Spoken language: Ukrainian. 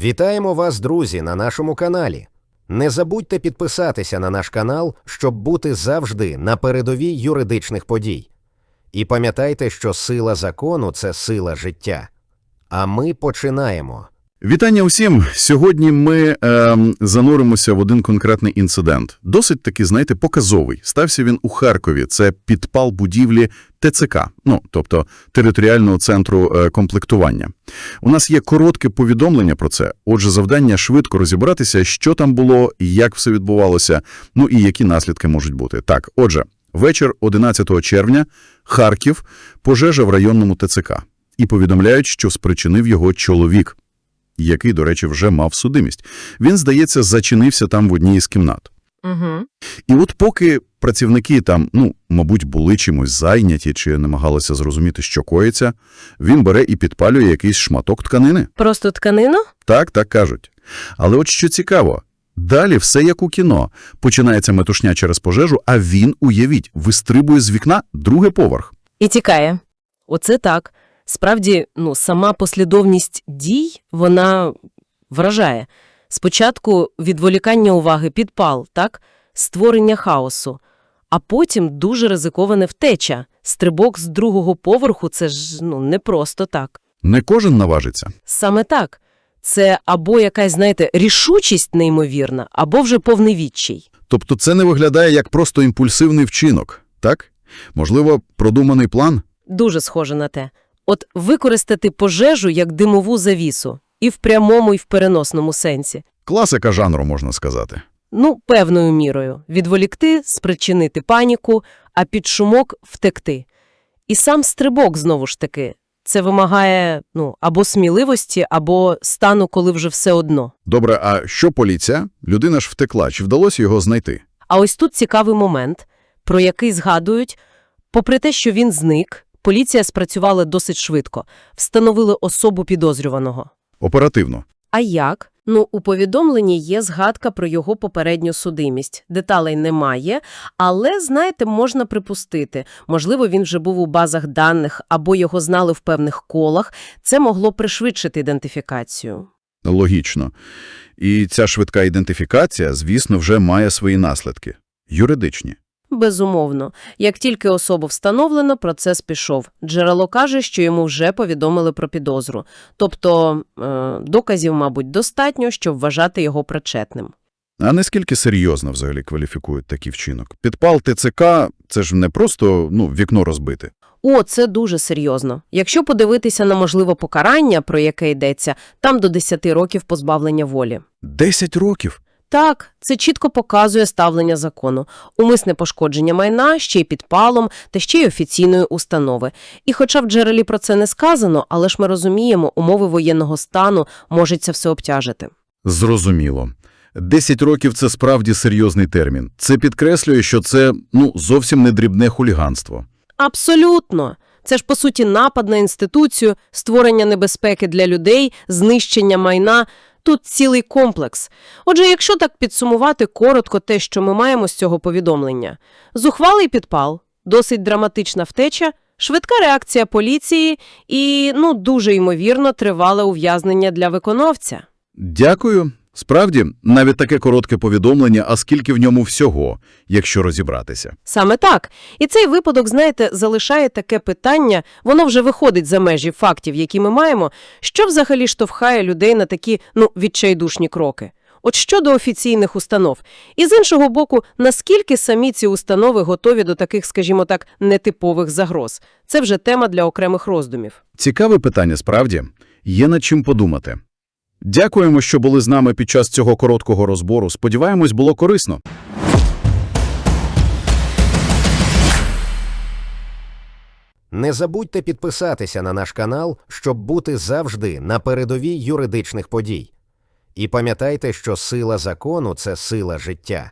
Вітаємо вас, друзі, на нашому каналі. Не забудьте підписатися на наш канал, щоб бути завжди на передовій юридичних подій. І пам'ятайте, що сила закону це сила життя. А ми починаємо. Вітання усім! Сьогодні ми е, зануримося в один конкретний інцидент. Досить таки, знаєте, показовий. Стався він у Харкові. Це підпал будівлі ТЦК, ну, тобто територіального центру е, комплектування. У нас є коротке повідомлення про це. Отже, завдання швидко розібратися, що там було, як все відбувалося, ну і які наслідки можуть бути. Так, отже, вечір 11 червня, Харків, пожежа в районному ТЦК. І повідомляють, що спричинив його чоловік який, до речі, вже мав судимість. Він, здається, зачинився там в одній із кімнат. Угу. І от поки працівники там, ну, мабуть, були чимось зайняті чи намагалися зрозуміти, що коїться, він бере і підпалює якийсь шматок тканини. Просто тканину? Так, так кажуть. Але от що цікаво, далі все як у кіно. Починається метушня через пожежу, а він, уявіть, вистрибує з вікна другий поверх. І тікає. Оце так. Справді, ну, сама послідовність дій, вона вражає. Спочатку відволікання уваги підпал, так? Створення хаосу. А потім дуже ризикована втеча. Стрибок з другого поверху – це ж, ну, не просто так. Не кожен наважиться. Саме так. Це або якась, знаєте, рішучість неймовірна, або вже повний відчай. Тобто це не виглядає як просто імпульсивний вчинок, так? Можливо, продуманий план? Дуже схоже на те. От використати пожежу як димову завісу. І в прямому, і в переносному сенсі. Класика жанру, можна сказати. Ну, певною мірою. Відволікти, спричинити паніку, а під шумок втекти. І сам стрибок, знову ж таки, це вимагає, ну, або сміливості, або стану, коли вже все одно. Добре, а що поліція? Людина ж втекла. Чи вдалося його знайти? А ось тут цікавий момент, про який згадують, попри те, що він зник, поліція спрацювала досить швидко, встановили особу підозрюваного. Оперативно. А як? Ну, у повідомленні є згадка про його попередню судимість. Деталей немає, але, знаєте, можна припустити. Можливо, він вже був у базах даних або його знали в певних колах. Це могло пришвидшити ідентифікацію. Логічно. І ця швидка ідентифікація, звісно, вже має свої наслідки. Юридичні. Безумовно. Як тільки особу встановлено, процес пішов. Джерело каже, що йому вже повідомили про підозру. Тобто е, доказів, мабуть, достатньо, щоб вважати його причетним. А наскільки серйозно взагалі кваліфікують такий вчинок? Підпал ТЦК – це ж не просто ну, вікно розбити. О, це дуже серйозно. Якщо подивитися на можливе покарання, про яке йдеться, там до 10 років позбавлення волі. Десять років? Так, це чітко показує ставлення закону. Умисне пошкодження майна, ще й підпалом, та ще й офіційної установи. І хоча в джерелі про це не сказано, але ж ми розуміємо, умови воєнного стану можуть це все обтяжити. Зрозуміло. Десять років – це справді серйозний термін. Це підкреслює, що це ну, зовсім не дрібне хуліганство. Абсолютно. Це ж, по суті, напад на інституцію, створення небезпеки для людей, знищення майна. Тут цілий комплекс. Отже, якщо так підсумувати коротко те, що ми маємо з цього повідомлення. Зухвалий підпал, досить драматична втеча, швидка реакція поліції і, ну, дуже ймовірно, тривале ув'язнення для виконавця. Дякую. Справді, навіть таке коротке повідомлення, а скільки в ньому всього, якщо розібратися. Саме так. І цей випадок, знаєте, залишає таке питання, воно вже виходить за межі фактів, які ми маємо, що взагалі штовхає людей на такі, ну, відчайдушні кроки. От щодо офіційних установ. І з іншого боку, наскільки самі ці установи готові до таких, скажімо так, нетипових загроз. Це вже тема для окремих роздумів. Цікаве питання, справді. Є над чим подумати. Дякуємо, що були з нами під час цього короткого розбору. Сподіваємось, було корисно. Не забудьте підписатися на наш канал, щоб бути завжди на передовій юридичних подій. І пам'ятайте, що сила закону це сила життя.